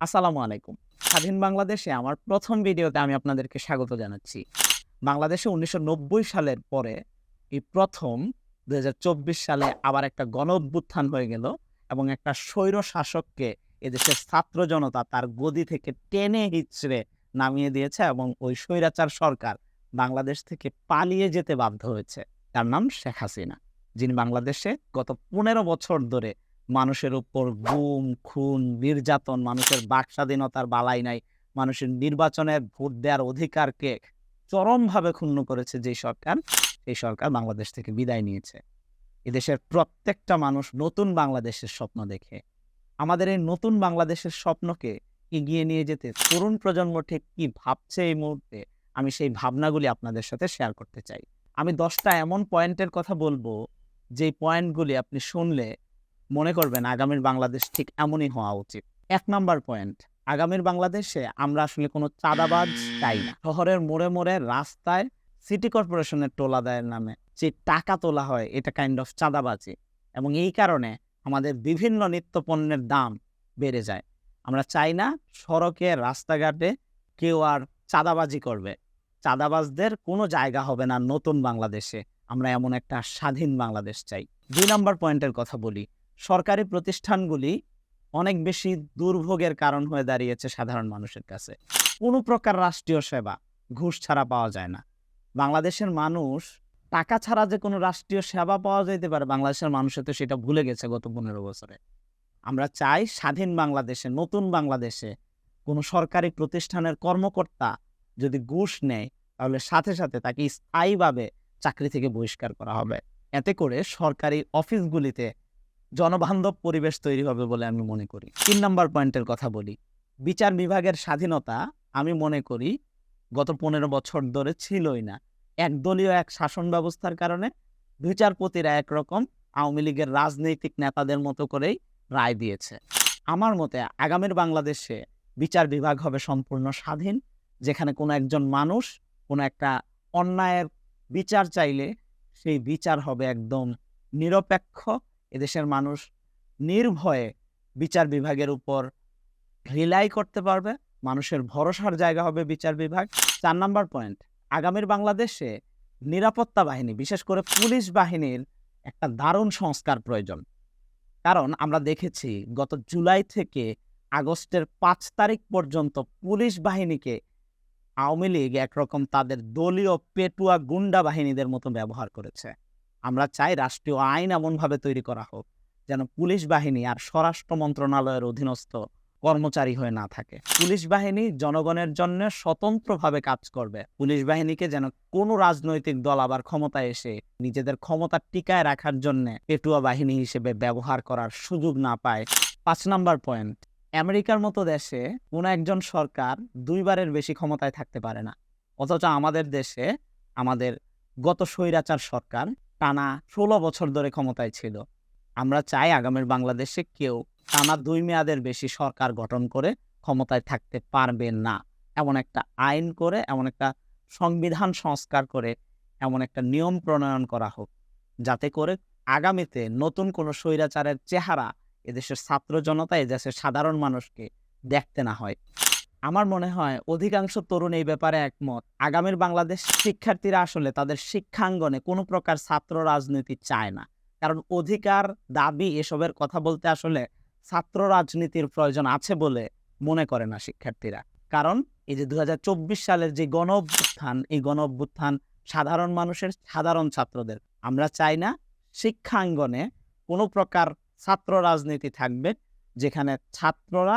আসসালামু আলাইকুম। স্বাধীন বাংলাদেশে আমার প্রথম ভিডিওতে আমি আপনাদেরকে স্বাগত জানাচ্ছি। বাংলাদেশে উনিশশো নব্বই সালের পরে এই প্রথম দুই সালে আবার একটা গণ অভ্যুত্থান হয়ে গেল এবং একটা স্বৈর শাসককে এদেশের ছাত্র জনতা তার গদি থেকে টেনে হিচড়ে নামিয়ে দিয়েছে এবং ওই স্বৈরাচার সরকার বাংলাদেশ থেকে পালিয়ে যেতে বাধ্য হয়েছে। তার নাম শেখ হাসিনা, যিনি বাংলাদেশে গত পনেরো বছর ধরে মানুষের উপর গুম, খুন, নির্যাতন, মানুষের বাক স্বাধীনতার বালাই নাই। মানুষের নির্বাচনে ভোট দেওয়ার অধিকারকে চরমভাবে ক্ষুণ্ণ করেছে যে সরকার, সেই সরকার বাংলাদেশ থেকে বিদায় নিয়েছে। এদেশের প্রত্যেকটা মানুষ নতুন বাংলাদেশের স্বপ্ন দেখে। আমাদের এই নতুন বাংলাদেশের স্বপ্নকে এগিয়ে নিয়ে যেতে তরুণ প্রজন্ম ঠিক কি ভাবছে এই মুহূর্তে, আমি সেই ভাবনাগুলি আপনাদের সাথে শেয়ার করতে চাই। আমি দশটা এমন পয়েন্টের কথা বলব যে পয়েন্টগুলি আপনি শুনলে মনে করবেন আগামীর বাংলাদেশ ঠিক এমনই হওয়া উচিত। এক নাম্বার পয়েন্ট, আগামীর বাংলাদেশে আমরা আসলে কোনো চাঁদাবাজ চাই না। শহরের মোড়ে মোড়ে রাস্তায় সিটি কর্পোরেশনের টোলা দায়ের নামে যে টাকা তোলা হয়, এটা কাইন্ড অফ চাঁদাবাজি। এবং এই কারণে আমাদের বিভিন্ন নিত্য পণ্যের দাম বেড়ে যায়। আমরা চাই না সড়কে, রাস্তাঘাটে কেউ আর চাঁদাবাজি করবে। চাঁদাবাজদের কোনো জায়গা হবে না নতুন বাংলাদেশে। আমরা এমন একটা স্বাধীন বাংলাদেশ চাই। দুই নম্বর পয়েন্টের কথা বলি সরকারি প্রতিষ্ঠানগুলি অনেক বেশি দুর্ভোগের কারণ হয়ে দাঁড়িয়েছে সাধারণ মানুষের কাছে। কোনো প্রকার রাষ্ট্রীয় সেবা ঘুষ ছাড়া পাওয়া যায় না। বাংলাদেশের মানুষ টাকা ছাড়া যে কোনো রাষ্ট্রীয় সেবা পাওয়া যেতে পারে, বাংলাদেশের মানুষে তো সেটা ভুলে গেছে গত পনেরো বছরে। আমরা চাই স্বাধীন বাংলাদেশে, নতুন বাংলাদেশে কোনো সরকারি প্রতিষ্ঠানের কর্মকর্তা যদি ঘুষ নেয়, তাহলে সাথে সাথে তাকে স্থায়ীভাবে চাকরি থেকে বহিষ্কার করা হবে। এতে করে সরকারি অফিসগুলিতে জনবান্ধব পরিবেশ তৈরি হবে বলে আমি মনে করি। তিন নম্বর পয়েন্টের কথা বলি। বিচার বিভাগের স্বাধীনতা আমি মনে করি গত পনেরো বছর ধরে ছিলই না। একদলীয় এক শাসন ব্যবস্থার কারণে বিচারপতিরা একরকম আওয়ামী লীগের রাজনৈতিক নেতাদের মতো করেই রায় দিয়েছে। আমার মতে আগামীর বাংলাদেশে বিচার বিভাগ হবে সম্পূর্ণ স্বাধীন, যেখানে কোনো একজন মানুষ, কোনো একটা অন্যায়ের বিচার চাইলে সেই বিচার হবে একদম নিরপেক্ষ এদেশের মানুষ নির্ভয়ে বিচার বিভাগের উপর রিলাই করতে পারবে, মানুষের ভরসার জায়গা হবে বিচার বিভাগ। চার নাম্বার পয়েন্ট আগামীর বাংলাদেশে নিরাপত্তা বাহিনী, বিশেষ করে পুলিশ বাহিনীর একটা দারুণ সংস্কার প্রয়োজন। কারণ আমরা দেখেছি গত জুলাই থেকে আগস্টের পাঁচ তারিখ পর্যন্ত পুলিশ বাহিনীকে আওয়ামী লীগ একরকম তাদের দলীয় পেটুয়া গুন্ডা বাহিনীদের মতো ব্যবহার করেছে। আমরা চাই রাষ্ট্রীয় আইন এমনভাবে তৈরি করা হোক, যেন পুলিশ বাহিনী আর স্বরাষ্ট্র মন্ত্রণালয়ের অধীনস্থ কর্মচারী হয়ে না থাকে। পুলিশ বাহিনী জনগণের জন্য স্বতন্ত্রভাবে কাজ করবে। পুলিশ বাহিনীকে যেন কোনো রাজনৈতিক দল আবার ক্ষমতায় এসে নিজেদের ক্ষমতা টিকায় রাখার জন্য পেটুয়া বাহিনী হিসেবে ব্যবহার করার সুযোগ না পায়। পাঁচ নাম্বার পয়েন্ট, আমেরিকার মতো দেশে কোনো একজন সরকার দুইবারের বেশি ক্ষমতায় থাকতে পারে না। অথচ আমাদের দেশে আমাদের গত স্বৈরাচার সরকার টানা ষোলো বছর ধরে ক্ষমতায় ছিল। আমরা চাই আগামীর বাংলাদেশে কেউ টানা দুই মেয়াদের বেশি সরকার গঠন করে ক্ষমতায় থাকতে পারবে না। এমন একটা আইন করে, এমন একটা সংবিধান সংস্কার করে, এমন একটা নিয়ম প্রণয়ন করা হোক, যাতে করে আগামীতে নতুন কোনো স্বৈরাচারের চেহারা এদেশের ছাত্র জনতা, এদেশের সাধারণ মানুষকে দেখতে না হয়। আমার মনে হয় অধিকাংশ তরুণ এই ব্যাপারে একমত। আগামীর বাংলাদেশ শিক্ষার্থীরা আসলে তাদের শিক্ষাঙ্গনে কোনো প্রকার ছাত্র রাজনীতি চায় না। কারণ অধিকার, দাবি এসবের কথা বলতে আসলে ছাত্র রাজনীতির প্রয়োজন আছে বলে মনে করে না শিক্ষার্থীরা। কারণ এই যে দু হাজার চব্বিশ সালের যে গণ অভ্যুত্থান এই গণ অভ্যুত্থান সাধারণ মানুষের সাধারণ ছাত্রদের। আমরা চাই না শিক্ষাঙ্গনে কোনো প্রকার ছাত্র রাজনীতি থাকবে যেখানে ছাত্ররা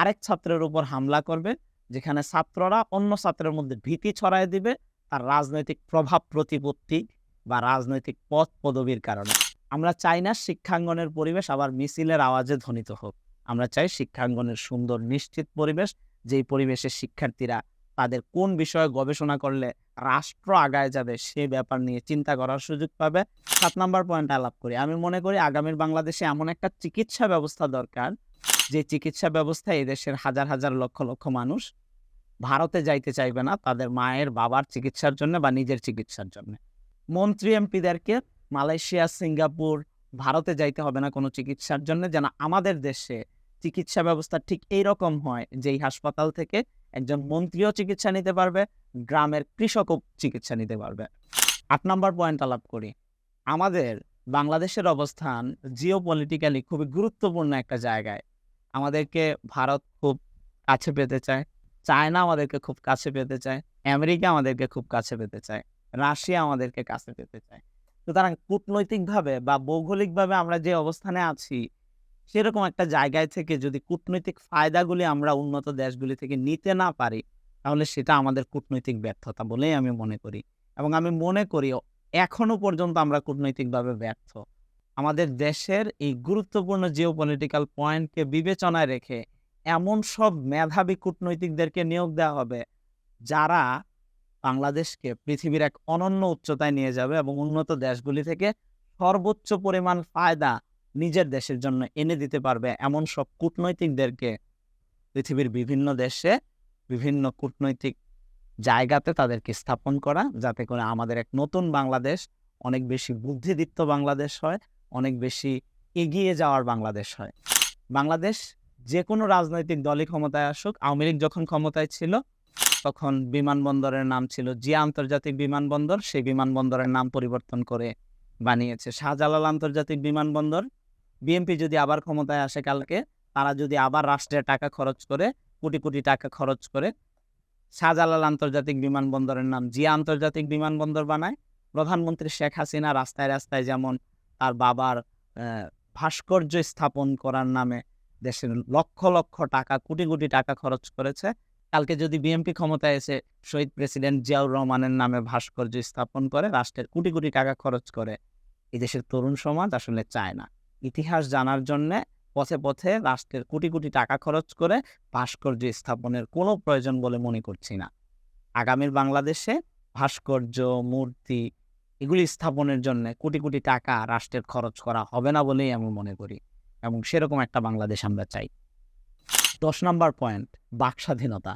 আরেক ছাত্রের উপর হামলা করবে, যেখানে ছাত্ররা অন্য ছাত্রের মধ্যে ভীতি ছড়ায় দিবে, তার রাজনৈতিক প্রভাব প্রতিপত্তি বা রাজনৈতিক পদ পদবীর কারণে। আমরা চাই না শিক্ষাঙ্গনের পরিবেশ আবার মিছিলের আওয়াজে ধ্বনিত হোক। আমরা চাই শিক্ষাঙ্গনের সুন্দর, নিশ্চিত পরিবেশ, যেই পরিবেশে শিক্ষার্থীরা তাদের কোন বিষয়ে গবেষণা করলে রাষ্ট্র আগায় যাবে সে ব্যাপার নিয়ে চিন্তা করার সুযোগ পাবে। সাত নাম্বার পয়েন্ট আলাপ করি। আমি মনে করি আগামীর বাংলাদেশে এমন একটা চিকিৎসা ব্যবস্থা দরকার যে চিকিৎসা ব্যবস্থা এদেশের হাজার হাজার লক্ষ লক্ষ মানুষ ভারতে যাইতে চাইবে না তাদের মায়ের বাবার চিকিৎসার জন্য বা নিজের চিকিৎসার জন্য। মন্ত্রী এমপিদেরকে মালয়েশিয়া, সিঙ্গাপুর ভারতে যাইতে হবে না কোনো চিকিৎসার জন্য যেন আমাদের দেশে চিকিৎসা ব্যবস্থা ঠিক এইরকম হয় যেই হাসপাতাল থেকে একজন মন্ত্রীও চিকিৎসা নিতে পারবে, গ্রামের কৃষকও চিকিৎসা নিতে পারবে। আট নম্বর পয়েন্ট আলাপ করি। আমাদের বাংলাদেশের অবস্থান জিও পলিটিক্যালি খুবই গুরুত্বপূর্ণ একটা জায়গায়। আমাদেরকে ভারত খুব কাছে পেতে চায়, চায়না আমাদেরকে খুব কাছে পেতে চায়, আমেরিকা আমাদেরকে খুব কাছে পেতে চায়, রাশিয়া আমাদেরকে কাছে পেতে চায়। সুতরাং কূটনৈতিকভাবে বা ভৌগোলিকভাবে আমরা যে অবস্থানে আছি, সেরকম একটা জায়গায় থেকে যদি কূটনৈতিক ফায়দাগুলি আমরা উন্নত দেশগুলি থেকে নিতে না পারি, তাহলে সেটা আমাদের কূটনৈতিক ব্যর্থতা বলেই আমি মনে করি। এবং আমি মনে করি এখনও পর্যন্ত আমরা কূটনৈতিকভাবে ব্যর্থ। আমাদের দেশের এই গুরুত্বপূর্ণ জিও পলিটিক্যাল পয়েন্টকে বিবেচনায় রেখে এমন সব মেধাবী কূটনৈতিকদেরকে নিয়োগ দেওয়া হবে, যারা বাংলাদেশকে পৃথিবীর এক অনন্য উচ্চতায় নিয়ে যাবে এবং উন্নত দেশগুলি থেকে সর্বোচ্চ পরিমাণ ফায়দা নিজের দেশের জন্য এনে দিতে পারবে এমন সব কূটনৈতিকদেরকে পৃথিবীর বিভিন্ন দেশে বিভিন্ন কূটনৈতিক জায়গাতে তাদেরকে স্থাপন করা, যাতে করে আমাদের এক নতুন বাংলাদেশ, অনেক বেশি বুদ্ধিদীপ্ত বাংলাদেশ হয়। অনেক বেশি এগিয়ে যাওয়ার বাংলাদেশ হয়। বাংলাদেশ যে কোনো রাজনৈতিক দলই ক্ষমতায় আসুক, আওয়ামী লীগ যখন ক্ষমতায় ছিল, তখন বিমানবন্দরের নাম ছিল জিয়া আন্তর্জাতিক বিমানবন্দর, সেই বিমানবন্দরের নাম পরিবর্তন করে বানিয়েছে। শাহজালাল আন্তর্জাতিক বিমানবন্দর, বিএনপি যদি আবার ক্ষমতায় আসে কালকে, তারা যদি আবার রাষ্ট্রের টাকা খরচ করে, কোটি কোটি টাকা খরচ করে শাহজালাল আন্তর্জাতিক বিমানবন্দরের নাম জিয়া আন্তর্জাতিক বিমানবন্দর বানায়, প্রধানমন্ত্রী শেখ হাসিনা রাস্তায় রাস্তায় যেমন তার বাবার ভাস্কর্য স্থাপন করার নামে দেশের লক্ষ লক্ষ টাকা, কোটি কোটি টাকা খরচ করেছে। কালকে যদি বিএনপি ক্ষমতায় এসে শহীদ প্রেসিডেন্ট জিয়াউর রহমানের নামে ভাস্কর্য স্থাপন করে, রাষ্ট্রের কোটি কোটি টাকা খরচ করে এই দেশের তরুণ সমাজ আসলে চায় না। ইতিহাস জানার জন্য পথে পথে রাষ্ট্রের কোটি কোটি টাকা খরচ করে ভাস্কর্য স্থাপনের কোনো প্রয়োজন বলে মনে করছি না। আগামীর বাংলাদেশে ভাস্কর্য, মূর্তি এগুলি স্থাপনের জন্য কোটি কোটি টাকা রাষ্ট্রের খরচ করা হবে না বলেই আমি মনে করি এবং সেরকম একটা বাংলাদেশ আমরা চাই। দশ নম্বর পয়েন্ট, বাক স্বাধীনতা।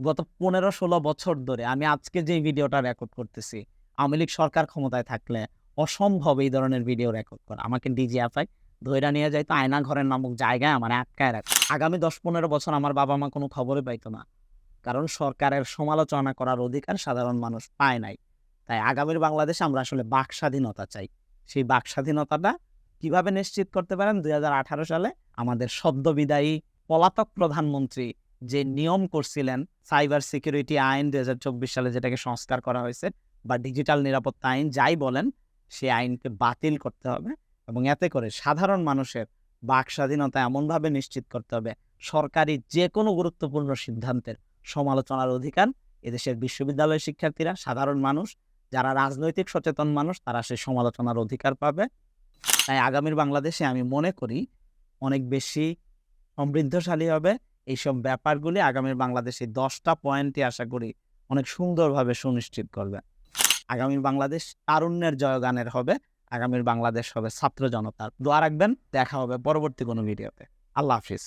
গত পনেরো ষোলো বছর ধরে আমি আজকে যে ভিডিওটা রেকর্ড করতেছি, আওয়ামী লীগ সরকার ক্ষমতায় থাকলে অসম্ভব এই ধরনের ভিডিও রেকর্ড করা। আমাকে ডিজিএফআই ধৈরা নিয়ে যাইতো, আয়না ঘরের নামক জায়গায় আমার আটকায় রাখ আগামী দশ পনেরো বছর আমার বাবা মা কোনো খবরই পাইতো না। কারণ সরকারের সমালোচনা করার অধিকার সাধারণ মানুষ পায় নাই। তাই আগামীর বাংলাদেশে আমরা আসলে বাক স্বাধীনতা চাই। সেই বাক স্বাধীনতাটা কীভাবে নিশ্চিত করতে পারেন? দুই সালে আমাদের সদ্য বিদায়ী পলাতক প্রধানমন্ত্রী যে নিয়ম করছিলেন, সাইবার সিকিউরিটি আইন দুই সালে যেটাকে সংস্কার করা হয়েছে বা ডিজিটাল নিরাপত্তা আইন যাই বলেন সেই আইনকে বাতিল করতে হবে এবং এতে করে সাধারণ মানুষের বাক স্বাধীনতা এমনভাবে নিশ্চিত করতে হবে, সরকারি যে কোনো গুরুত্বপূর্ণ সিদ্ধান্তের সমালোচনার অধিকার, এদেশের বিশ্ববিদ্যালয়ের শিক্ষার্থীরা, সাধারণ মানুষ যারা রাজনৈতিক সচেতন মানুষ, তারা সেই সমালোচনার অধিকার পাবে। তাই আগামীর বাংলাদেশে আমি মনে করি অনেক বেশি সমৃদ্ধশালী হবে। এইসব ব্যাপারগুলি আগামীর বাংলাদেশে দশটা পয়েন্টই আশা করি অনেক সুন্দরভাবে সুনিশ্চিত করবে। আগামীর বাংলাদেশ তারুণ্যের জয়গানের হবে। আগামীর বাংলাদেশ হবে ছাত্র জনতার। দোয়া রাখবেন। দেখা হবে পরবর্তী কোনো ভিডিওতে। আল্লাহ হাফিজ।